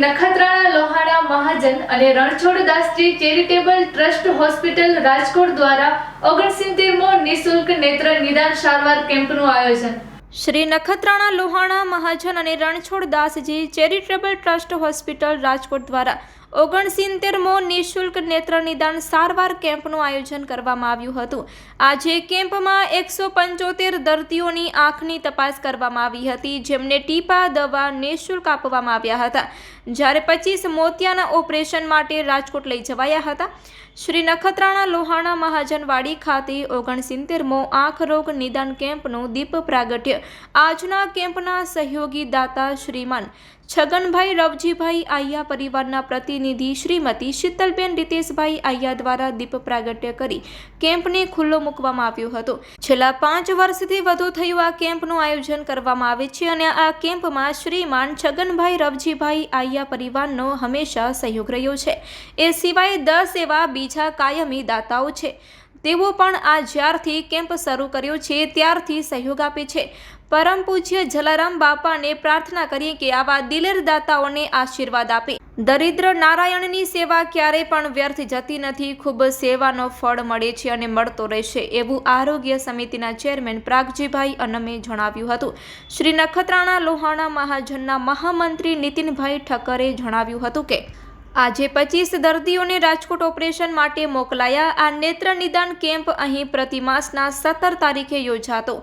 નખત્રાણા લોહાણા મહાજન અને Ranchhoddasji charitable trust hospital Rajkot દ્વારા ઓગણસિત્તેરમો નિઃશુલ્ક નેત્ર નિદાન સારવાર કેમ્પનું આયોજન. શ્રી નખત્રાણા લોહાણા મહાજન અને Ranchhoddasji charitable trust hospital Rajkot દ્વારા ઓગણસિત્તેરમો નિઃશુલ્ક નેત્ર નિદાન સારવાર કેમ્પનું આયોજન કરવામાં આવ્યું હતું. આજે કેમ્પમાં એકસો પંચોતેર દર્દીઓની આંખની તપાસ કરવામાં આવી હતી, જેમને ટીપા, દવા, નિઃશુલ્ક આપવામાં આવ્યા હતા. જ્યારે પચીસ મોતિયાના ઓપરેશન માટે રાજકોટ લઈ જવાયા હતા. શ્રી નખત્રાણા લોહાણા મહાજનવાડી ખાતે ઓગણસિત્તેરમો આંખ રોગ નિદાન કેમ્પનું દીપ પ્રાગટ્ય. આજના કેમ્પના સહયોગી દાતા શ્રીમાન છગનભાઈ, રવજીભાઈ આયા પરિવારના પ્રતિનિધિ શ્રીમતી શીતલબેન રીતેશભાઈ આહિયા દ્વારા દીપ પ્રાગટ્ય કરી કેમ્પને ખુલ્લો મૂકવામાં આવ્યો હતો. છેલ્લા પાંચ વર્ષથી વધુ થયું આ કેમ્પનું આયોજન કરવામાં આવે છે અને આ કેમ્પમાં શ્રીમાન છગનભાઈ, રવજીભાઈ આહિયા પરિવારનો હંમેશા સહયોગ રહ્યો છે. એ સિવાય દસ એવા બીજા કાયમી દાતાઓ છે. તેઓ પણ આ જ્યારથી કેમ્પ શરૂ કર્યો છે, ત્યારથી સહયોગ આપે છે. પરમ પૂજ્ય જલારામ બાપાને પ્રાર્થના કરીએ કે આવા દિલેર દાતાઓને આશીર્વાદ આપે. દરિદ્ર નારાયણની સેવા ક્યારેય પણ વ્યર્થ જતી નથી. ખૂબ સેવાનો ફળ મળે છે અને મળતો રહેશે એવું આરોગ્ય સમિતિના ચેરમેન પ્રાગજીભાઈ અનમે જણાવ્યું હતું. શ્રી નખત્રાણા લોહાણા મહાજનના મહામંત્રી નીતિનભાઈ ઠક્કરે જણાવ્યું હતું કે આજે પચીસ દર્દીઓને રાજકોટ ઓપરેશન માટે મોકલાયા. આ નેત્ર નિદાન કેમ્પ અહીં પ્રતિમાસના સત્તર તારીખે યોજાતો.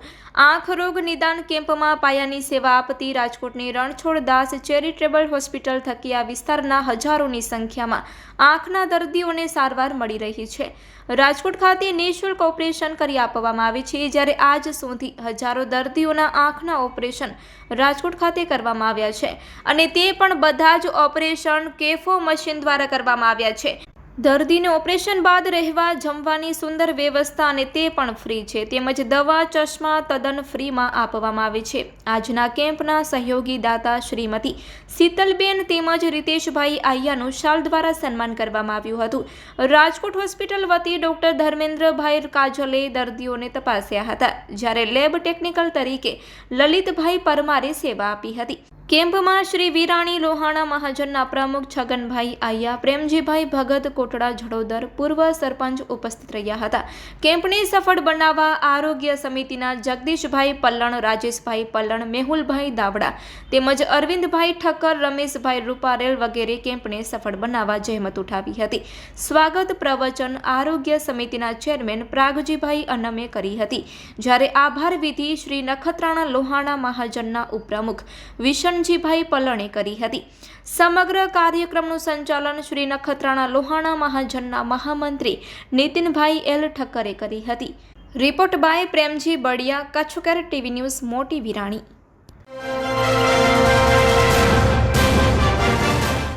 આંખ રોગ નિદાન કેમ્પમાં પાયાની સેવા આપતી રાજકોટની રણછોડદાસ ચેરિટેબલ હોસ્પિટલ થકી આ વિસ્તારના હજારોની સંખ્યામાં આંખના દર્દીઓને સારવાર મળી રહી છે. રાજકોટ ખાતે નિઃશુલ્ક ઓપરેશન કરી આપવામાં આવે છે. જ્યારે આજ સુધી હજારો દર્દીઓના આંખના ઓપરેશન રાજકોટ ખાતે કરવામાં આવ્યા છે. અને તે પણ બધા જ ઓપરેશન કેફો મશીન દ્વારા કરવામાં આવ્યા છે. દર્દીને ઓપરેશન બાદ રહેવા જમવાની સુંદર વ્યવસ્થા અને તે પણ ફ્રી છે. તેમજ દવા, ચશ્મા તદ્દન ફ્રીમાં આપવામાં આવે છે. આજના કેમ્પના સહયોગી દાતા શ્રીમતી શીતલબેન તેમજ રીતેશભાઈ આయ్યાનું શાલ દ્વારા સન્માન કરવામાં આવ્યું હતું. રાજકોટ હોસ્પિટલ વતી ડોક્ટર ધર્મેન્દ્રભાઈ કાજલે દર્દીઓને તપાસ્યા હતા, જ્યારે લેબ ટેકનિકલ તરીકે લલિતભાઈ પરમારે સેવા આપી હતી. કેમ્પમાં શ્રી વિરાણી લોહાણા મહાજનના પ્રમુખ છગનભાઈ આయ్યા પ્રેમજીભાઈ ભગત કોટડા, જડોદર પૂર્વ સરપંચ ઉપસ્થિત રહ્યા હતા. કેમ્પને સફળ બનાવવા આરોગ્ય સમિતિના જગદીશભાઈ પલ્લણ, રાજેશભાઈ પલ્લણ, મેહુલભાઈ દાવડા તેમજ અરવિંદભાઈ ઠક્કર, રમેશભાઈ રૂપારેલ વગેરે કેમ્પને સફળ બનાવવા જહેમત ઉઠાવી હતી. સ્વાગત પ્રવચન આરોગ્ય સમિતિના ચેરમેન પ્રાગજીભાઈ અનમે કરી હતી. જ્યારે આભાર વિધિ શ્રી નખત્રાણા લોહાણા મહાજનના ઉપપ્રમુખ વિશનજીભાઈ પલણે કરી હતી. સમગ્ર કાર્યક્રમનું સંચાલન શ્રી નખત્રાણા લોહાણા મહાજનના મહામંત્રી નીતિનભાઈ એલ ઠક્કરે કરી હતી. રિપોર્ટ બાય પ્રેમજી બળિયા કચ્છકર ટીવી ન્યૂઝ, મોટી વિરાણી.